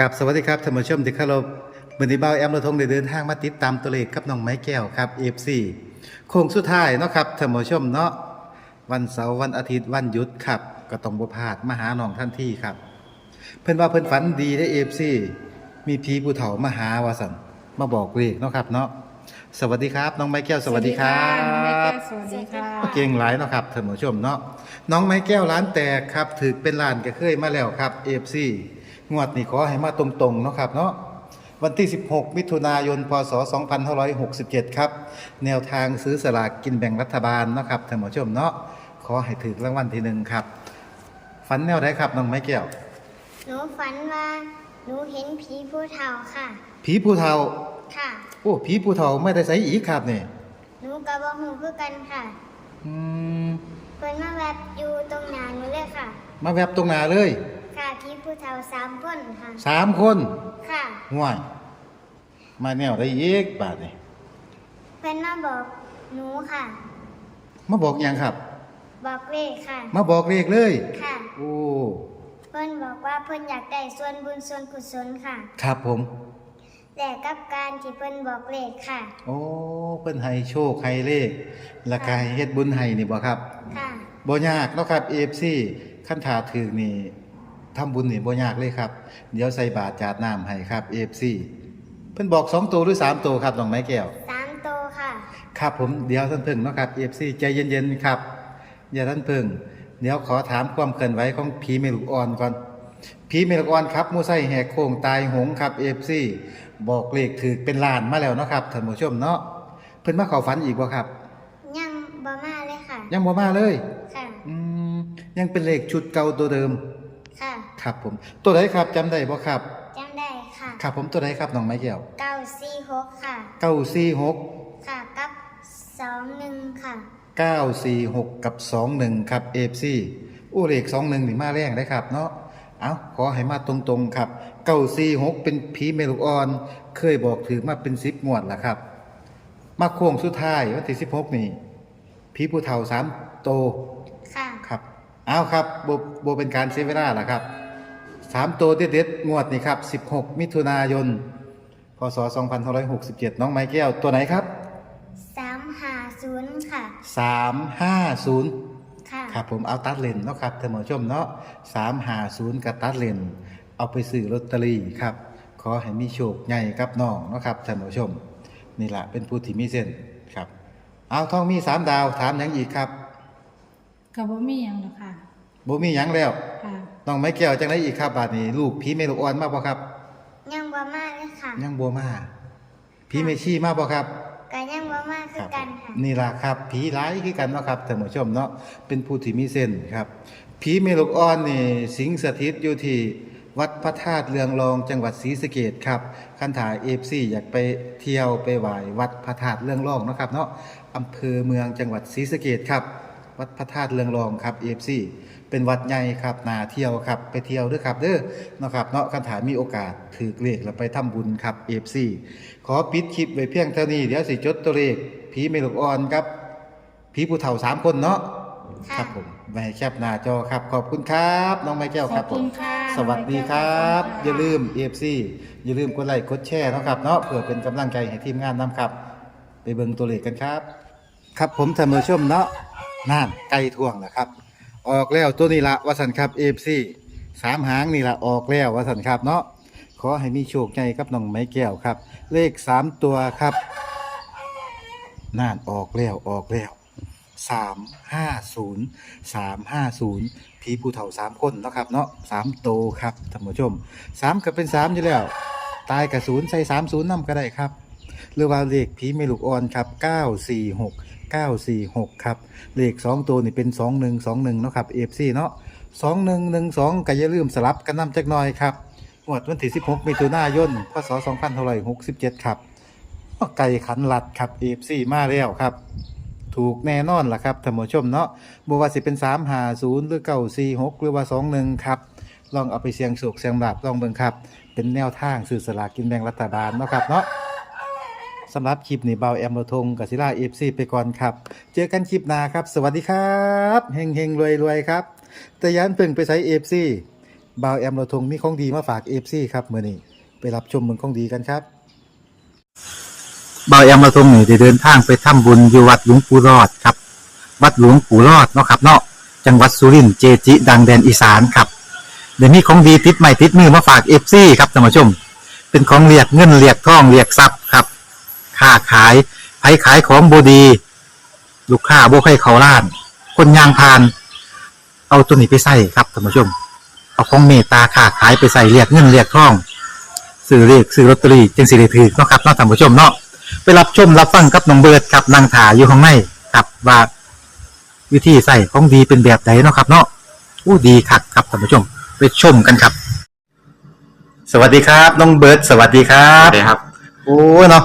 กับสวัสดีครับท่านผู้ชมที่เคารพมือนี้เบ้าแอมระทงได้เดินทางมาติดตามตัวเลขกับน้องไม้แก้วครับ FC โค้งสุดท้ายเนาะครับท่านผู้ชมเนาะวันเสาร์วันอาทิตย์วันหยุดครับก็ต้องบ่พลาดมาหาน้องท่านที่ครับ เพิ่นว่าเพิ่นฝันดีได้ FC มีผีผู้เฒ่ามาหาว่าสั่นมาบอกเลขเนาะครับเนาะสวัสดีครับ น้องไม้แก้วสวัสดีครับสวัสดีค่ะเก่งหลายเนาะครับท่านผู้ชมเนาะน้องไม้แก้วร้านแตกครับถือเป็นร้านก็เคยมาแล้วครับ FC งวดนี้ขอให้มาตรงๆเนาะครับเนาะวันที่ 16 มิถุนายน พศ 2567 ครับ แนวทางซื้อสลากกินแบ่งรัฐบาลเนาะครับท่านผู้ชมเนาะ ขอให้ถือรางวัลที่หนึ่งครับ ฝันแนวไหนครับน้องไม้แก้ว หนูฝันว่าหนูเห็นผีผู้เฒ่าค่ะ ผีผู้เฒ่า ค่ะ โอ้ผีผู้เฒ่าไม่ได้ใส่อีกครับนี่หนูกับว่าหูคือกันค่ะ อืมเพิ่นมาแบบอยู่ตรงหน้าหนูเลยค่ะ มาแวบตรงหน้าเลยค่ะ ผีผู้เฒ่าสามคนค่ะ สามคนค่ะ ห่วยมาแนวได้อีกบาทนี่เพิ่นมาบอกหนูค่ะ มาบอกหยังครับ บอกเลขค่ะ มาบอกเลขเลย ค่ะ โอ้เพิ่นบอกว่าเพิ่นอยากได้ส่วนบุญส่วนกุศลค่ะ ครับผม แต่กับการที่เพิ่นบอกเลขค่ะ โอ้เพิ่นให้โชคให้เลขแล้วก็ให้เฮ็ดบุญให้นี่บ่ครับค่ะ บ่ยากเนาะครับ AFC คันถาถือนี่ ทำบุญนี่บ่ยากเลยครับ เดี๋ยวใส่บาตรจาดน้ำให้ครับ AFC เพิ่นบอก 2 ตัวหรือ 3 ตัวครับน้องไม้แก้ว สามโตวค่ะ ครับผมเดี๋ยวท่านเพิ่งเนาะครับ AFC ใจเย็นๆครับ อย่าท่านเพิ่ง เดี๋ยวขอถามความเคลื่อนไหวของผีเมลุกอ่อนก่อนผีเมลุกอ่อนครับมูไซแหกโค้งตายหงครับ AFC บอกเลขถือเป็นล้านมาแล้วเนาะครับท่านผู้ชมเนาะเพิ่นมาเข้าฝันอีกบ่ครับ ยังบ่มาเลยค่ะ ยังบ่มาเลย ค่ะ อืมยังเป็นเลขชุดเก่าตัวเดิม ค่ะครับผม ตัวไหนครับจำได้บ่ครับจำได้ค่ะครับผมตัวไหนครับน้องไม้แก้วเก้าสี่หกค่ะ946ค่ะกับสองหนึ่งค่ะ946กับ21ครับ AFC อู้เลข21นี่มาแรงได้ครับเนาะเอาขอให้มาตรงๆครับ946เป็นผีเมลูกอ่อน เคยบอกถือมาเป็น10งวดแล้วครับ มาโค้งสุดท้ายวันที่16นี่ผีผู้เฒ่า3โตค่ะครับ เอาครับบ่บ่เป็นการเสียเวลาล่ะครับ3โตเด็ดๆงวดนี่ครับ16มิถุนายนพศ2567น้องไม้แก้วตัวไหนครับสามหาศูนย์ค่ะ350ค่ะครับผมเอาตัดเลนเนาะครับท่านผู้ชมเนาะสามหาศูนย์กับตัดเลนเอาไปซื้อลอตเตอรี่ครับ ขอให้มีโชคใหญ่กับน้องเนาะครับท่านผู้ชม นี่แหละเป็นผู้ที่มีเส้นครับ เอาท่องมีสามดาวถามหยังอีกครับ กับว่ามีหยังหรอกค่ะบ่มีหยังแล้ว ค่ะน้องไม้แก้วจังไดอีกครับบาดนี้ ลูกผีเมลูกอ่อนมาบ่ครับ ยังบ่มาเลยค่ะ ยังบ่มาผีเมชี่มาบ่ครับก็ยังบ่มาคือกันค่ะ นี่ล่ะครับ ผีร้ายคือกันเนาะครับท่านผู้ชมเนาะเป็นผู้ที่มีเส้นครับ ผีเมลูกอ่อนนี่สิงสถิตอยู่ที่วัดพระธาตุเรืองรองจังหวัดศรีสะเกษครับคันถ่าย FC อยากไปเที่ยวไปไหว้วัดพระธาตุเรืองรองเนาะครับเนาะอำเภอเมืองจังหวัดศรีสะเกษครับ วัดพระธาตุเรืองรองครับ FC เป็นวัดใหญ่ครับนาเที่ยวครับไปเที่ยวเด้วยครับเด้อเนาะครับเนาะคันถ่ายมีโอกาสถือเลขแล้วไปทำบุญครับ FC ขอปิดคลิปไว้เพียงเท่านี้เดี๋ยวสิจดตัวเลขผีเมลูกอ่อนครับผีผู้เฒ่าสามคนเนาะค่ะครับผมไว้แคปหน้าจอครับ ขอบคุณครับ น้องไม้แก้วครับขผอบคุมณค่ะสวัสดีครับขอบคุณค่ะอย่าลืม AFC อย่าลืมกดไลค์กดแชร์เนาะครับเนาะเพื่อเป็นกำลังใจให้ทีมงานนำครับ ไปเบิ่งตัวเลขกันครับ ครับผมท่านผู้ชมเนาะ น่านไก่ท่วงนะครับ ออกแล้วตัวนี้ละวสันครับ AFC สามหางนี่ละออกแล้ววสันครับเนาะขอให้มีโชคใหญ่กับน้องไม้แก้วครับ เลขสามตัวครับน่านออกแล้วออกแล้วสามห้าศูนย์สามห้าศูนย์ผีผู้เฒ่าสามคนเนาะครับเนาะสามโตครับท่านผู้ชมสามก็เป็นสามอยู่แล้ว ตายกับศูนย์ใส่สามศูนย์นำก็ได้ครับ หรือว่าเลขผีเมลูกอ่อนครับเก้าสี่หก เก้าสี่หกครับ เลขสองตัวนี่เป็นสองหนึ่งสองหนึ่งเนาะครับเอฟซีเนาะสองหนึ่งหนึ่งสองก็อย่าลืมสลับกันนำจักหน่อยครับงวดวันที่สิบหกมิถุนายน พศสองพันหกสิบเจ็ดครับไก่ขันหลัดครับเอฟซีมาแล้วครับ ถูกแน่นอนล่ะครับท่านผู้ชมเนาะบ่ว่าสิเป็น 3 5 0 หรือ 9 4 6 หรือว่า 21 ครับ ลองเอาไปเสียงโชคเสียงหลาบลองเบิ่งครับ เป็นแนวทางสื่อสลากกินแบ่งรัฐบาลเนาะครับเนาะำหรับคลิปนี้เบาแอมโรทงกับศิลาเอฟซีไปก่อนครับ เจอกันคลิปหน้าครับ สวัสดีครับเฮงเฮงรวยรวยครับ แต่ยันเพิ่งไปใช้เอฟซีบ่าวแอมเรทงมีของดีมาฝากเอฟซีครับเมื้อนี้ไปรับชมเมืองของดีกันครับบ่าวแอมเรทงนี่ได้เดินทางไปทำบุญอยู่วัดหลวงปู่รอดครับ วัดหลวงปู่รอดเนาะครับเนาะจังหวัดสุรินทร์เจจิ ดังแดนอีสานครับเดี๋ยวนี้ของดีติดใหม่ติดมือมาฝากเอฟซีครับท่านผู้ชม เป็นของเรียกเงินเรียกทองเรียกทรัพย์ครับ ค้าขายไผขายของบดี ลูกค้าบ่ใครเขาล้าน คนยางพาน เอาตัวนี้ไปใส่ครับท่านผู้ชม เอาของเมตตาค้าขายไปใส่เรียกเงินเรียกทองซื้อเรียกซื้อลอตเตอรี่จึงสิได้ถือเนาะครับเนาะท่านผู้ชมเนาะไปรับชมรับฟังกับน้องเบิร์ดครับนางถาอยู่ข้างในครับว่าวิธีใส่ของดีเป็นแบบไหนเนาะครับ เนาะอู้ดีคักครับท่านผู้ชม ไปชมกันครับ สวัสดีครับ น้องเบิร์ดสวัสดีครัครับบครับ โอ้เนาะ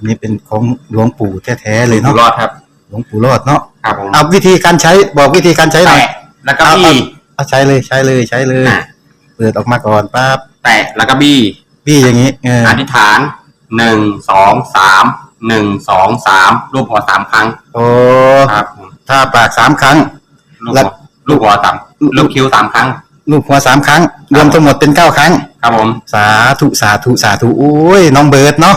อันนี้เป็นของหลวงปู่แท้ๆเลยอยู่เนาะ รอดครับ หลวงปู่รอดเนาะครับผมเอาวิธีการใช้บอกวิธีการใช้หน่อย แตะแล้วก็บี้ เอาใช้เลยใช้เลยใช้เลย อะ เปิดออกมาก่อนปั๊บแตะแล้วก็บี้พี่อย่างนี้เอออธิษฐานหนึ่งสองสามหนึ่งสองสามรูปหัวสามครั้งโอ้ครับผมถ้าปากสามครั้งลูกแล้หัววลูกหัวสามลูกคิ้วสามครั้ง ลูกหัวสามครั้ง รวมทั้งหมดเป็นเก้าครั้ง ครับผม สาธุสาธุสาธุโอ้ยน้องเบิร์ดเนาะ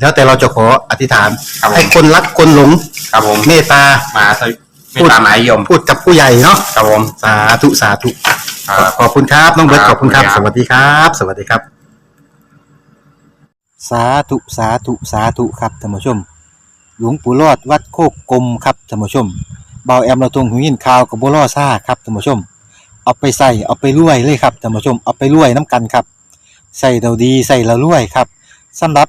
แล้วแต่เราจะขออธิษฐาน ครับผม ให้คนรักคนหลงครับผมเมตตา มาสวิไม่ตามหมายยมพูดกับผู้ใหญ่เนาะครับผมสาธุสาธุ ครับ ขอบคุณครับน้องเบิร์ตคขรับอบคุณครับขอบสคุณครับวัสดีครับ สวัสดีครับ สาธุสาธุสาธุครับท่านผู้ชม หลวงปู่รอดวัดโคกกลมครับท่านผู้ชมเบาแอมเราตรงหูยินข่าวกับบัวล่อซ่าครับท่านผู้ชม เอาไปใส่เอาไปรวยเลยครับท่านผู้ชมเอาไปรวยน้ำกันครับใส่เราดีใส่เรารวยครับสำหรับ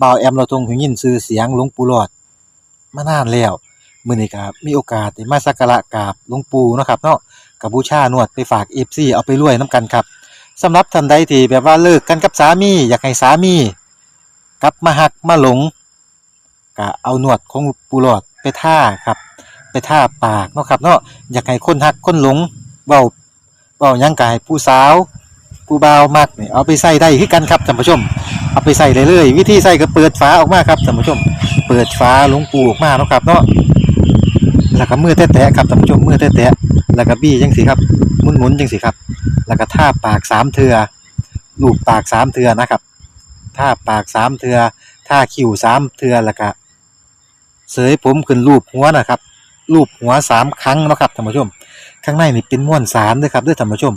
บ่าวแอมเราทรงหูยินชื่อเสียงหลวงปู่หลอดมานานแล้วมื้อนี้ก็มีโอกาสได้มาสักการะกราบหลวงปู่เนาะครับเนาะกับบูชานวดไปฝาก FC เอาไปรวยนํกันครับสำหรับท่านใดที่แบบว่าเลิกกันกับสามี อยากให้สามีกลับมาหักมาหลงก็เอาหนวดของปูหลอดไปท่าครับ ไปท่าปากเนาะครับเนาะอยากให้คนหักคนหลงเว้าเว้ายังกายผู้สาว ผู้บ่าวมักนี่เอาไปใส่ได้คือกันครับท่านผู้ชม เอาไปใส่เลยวิธีใส่ก็เปิดฝาออกมาครับท่านผู้ชม เปิดฝาหลวงปูออกมาเนาะครับเนาะแล้วก็มือแตะๆครับท่านผู้ชมมือแตะๆแล้วก็บี้จังสิครับหมุนๆจังสิครับ แล้วก็ท่าปากสามเทือลูบปากสามเทือนะครับท่าปากสามเทือท่าคิ้วสามเทือแล้วก็เสยผมขึ้นรูปหัวนะครับรูปหัวสามครั้งเนาะครับท่านผู้ชม ข้างในนี่เป็นม้วนสารด้วยครับด้วยท่านผู้ชม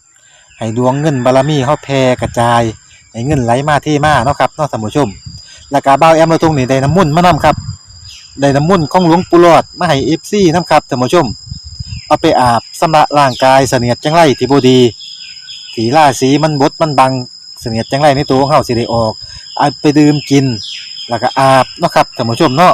ให้ดวงเงินบารมีเฮาแผ่กระจาย ให้เงินไหลมาเทมาเนาะครับเนาะท่านผู้ชม แล้วก็เบาแอมเราทงนี่ได้น้ำมุ่นต์มานํครับได้น้ำมุ่นต์ของหลวงปู่หลอดมาให้เอฟซีนํครับท่านผู้ชม เอาไปอาบสำระร่างกายเสนียดจังไรที่บดีถีล่าสีมันบดมันบังเสนียดจังไรในตัวของเฮาสิได้ออกเอาไปดื่มกิน แล้วก็อาบเนาะครับท่านผู้ชมเนาะ